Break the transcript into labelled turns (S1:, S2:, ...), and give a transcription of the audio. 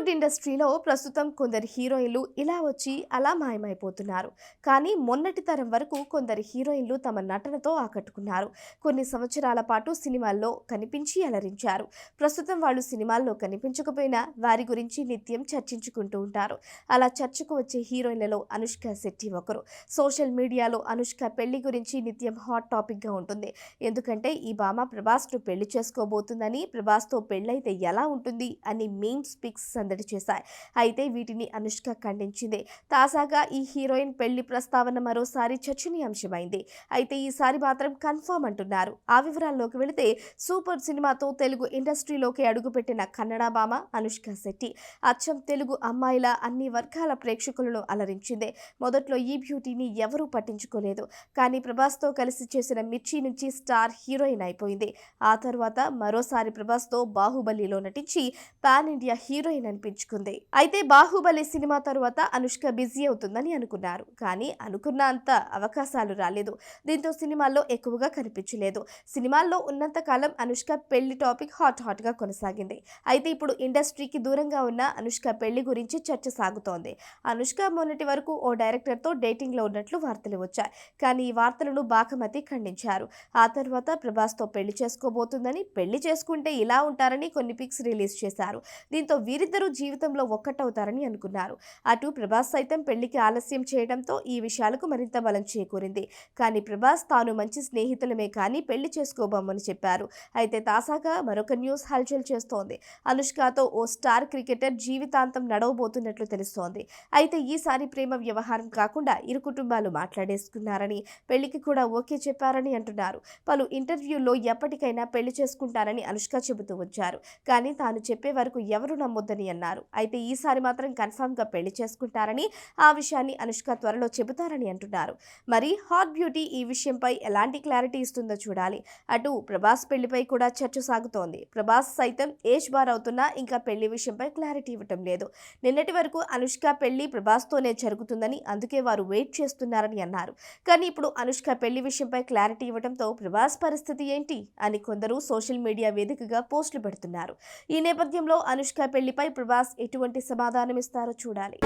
S1: ఇండస్ట్రీలో ప్రస్తుతం కొందరు హీరోయిన్లు ఇలా వచ్చి అలా మాయమైపోతున్నారు. కానీ మొన్నటి తరం వరకు కొందరు హీరోయిన్లు తమ నటనతో ఆకట్టుకున్నారు. కొన్ని సంవత్సరాల పాటు సినిమాల్లో కనిపించి అలరించారు. ప్రస్తుతం వాళ్ళు సినిమాల్లో కనిపించకపోయినా వారి గురించి నిత్యం చర్చించుకుంటూ ఉంటారు. అలా చర్చకు వచ్చే హీరోయిన్లలో అనుష్క శెట్టి ఒకరు. సోషల్ మీడియాలో అనుష్క పెళ్ళి గురించి నిత్యం హాట్ టాపిక్గా ఉంటుంది. ఎందుకంటే ఈ భామ ప్రభాస్ను పెళ్ళి చేసుకోబోతుందని ప్రభాస్తో పెళ్ళైతే ఎలా ఉంటుంది అని మెయిన్ స్పిక్స్ సందడి చేశాయి. అయితే వీటిని అనుష్క ఖండించింది. తాజాగా ఈ హీరోయిన్ పెళ్ళి ప్రస్తావన మరోసారి చర్చనీయాంశమైంది. అయితే ఈసారి మాత్రం కన్ఫర్మ్ అంటున్నారు. ఆ వివరాల్లోకి వెళితే సూపర్ సినిమాతో తెలుగు ఇండస్ట్రీలోకి అడుగుపెట్టిన కన్నడ భామ అనుష్క శెట్టి అచ్చం తెలుగు అమ్మాయిల అన్ని వర్గాల ప్రేక్షకులను అలరించింది. మొదట్లో ఈ బ్యూటీని ఎవరూ పట్టించుకోలేదు. కానీ ప్రభాస్తో కలిసి చేసిన మిర్చి నుంచి స్టార్ హీరోయిన్ అయిపోయింది. ఆ తర్వాత మరోసారి ప్రభాస్తో బాహుబలిలో నటించి పాన్ ఇండియా హీరోయిన్ అనిపించుకుంది. అయితే బాహుబలి సినిమా తరువాత అనుష్క బిజీ అవుతుందని అనుకున్నారు. కానీ అనుకున్న అంత అవకాశాలు రాలేదు. దీంతో సినిమాల్లో ఎక్కువగా కనిపించలేదు. సినిమాల్లో ఉన్నంత కాలం అనుష్క పెళ్ళి టాపిక్ హాట్ హాట్గా కొనసాగింది. అయితే ఇప్పుడు ఇండస్ట్రీకి దూరంగా ఉన్న అనుష్క పెళ్ళి గురించి చర్చ సాగుతోంది. అనుష్క మొన్నటి వరకు ఓ డైరెక్టర్తో డేటింగ్లో ఉన్నట్లు వార్తలు వచ్చాయి. కానీ ఈ వార్తలను బాకమతి ఖండించారు. ఆ తర్వాత ప్రభాస్తో పెళ్ళి చేసుకోబోతుందని పెళ్ళి చేసుకుంటే ఇలా ఉంటారని కొన్ని పిక్స్ రిలీజ్ చేశారు. దీంతో వీరిద్దరూ జీవితంలో ఒక్కటవుతారని అనుకున్నారు. అటు ప్రభాస్ సైతం పెళ్ళికి ఆలస్యం చేయడంతో ఈ విషయాలకు మరింత బలం చేకూరింది. కానీ ప్రభాస్ తాను మంచి స్నేహితులమే కానీ పెళ్ళి చేసుకోబోమని చెప్పారు. అయితే తాసాగా మరొక న్యూస్ హల్చల్ చేస్తోంది. అనుష్కతో ఓ స్టార్ క్రికెటర్ జీవితాంతం నడవబోతున్నట్లు తెలుస్తోంది. అయితే ఈసారి ప్రేమ వ్యవహారం కాకుండా ఇరు కుటుంబాలు మాట్లాడేసుకున్నారని పెళ్ళికి కూడా ఓకే చెప్పారని అంటున్నారు. పలు ఇంటర్వ్యూల్లో ఎప్పటికైనా పెళ్ళి చేసుకుంటారని అనుష్క చెబుతూ వచ్చారు. కానీ తాను చెప్పే వరకు ఎవరు నమ్మొద్దని అన్నారు. అయితే ఈసారి మాత్రం కన్ఫర్మ్గా పెళ్ళి చేసుకుంటారని ఆ విషయాన్ని అనుష్క త్వరలో చెబుతారని అంటున్నారు. మరి హాట్ బ్యూటీ ఈ విషయంపై ఎలాంటి క్లారిటీ ఇస్తుందో చూడాలి. అటు ప్రభాస్ పెళ్ళిపై కూడా చర్చ సాగుతోంది. ప్రభాస్ సైతం ఏజ్ బార్ అవుతున్నా ఇంకా పెళ్ళి విషయంపై క్లారిటీ ఇవ్వటం లేదు. నిన్నటి వరకు అనుష్క పెళ్ళి ప్రభాస్తోనే జరుగుతుందని అందుకే వారు వెయిట్ చేస్తున్నారని అన్నారు. కానీ ఇప్పుడు అనుష్క పెళ్ళి విషయంపై క్లారిటీ ఇవ్వడంతో ప్రభాస్ పరిస్థితి ఏంటి అని కొందరు సోషల్ మీడియా వేదికగా పోస్టులు పెడుతున్నారు. ఈ నేపథ్యంలో అనుష్క పెళ్ళిపై ప్రభాస్ ఎటువంటి సమాధానం ఇస్తారో చూడాలి.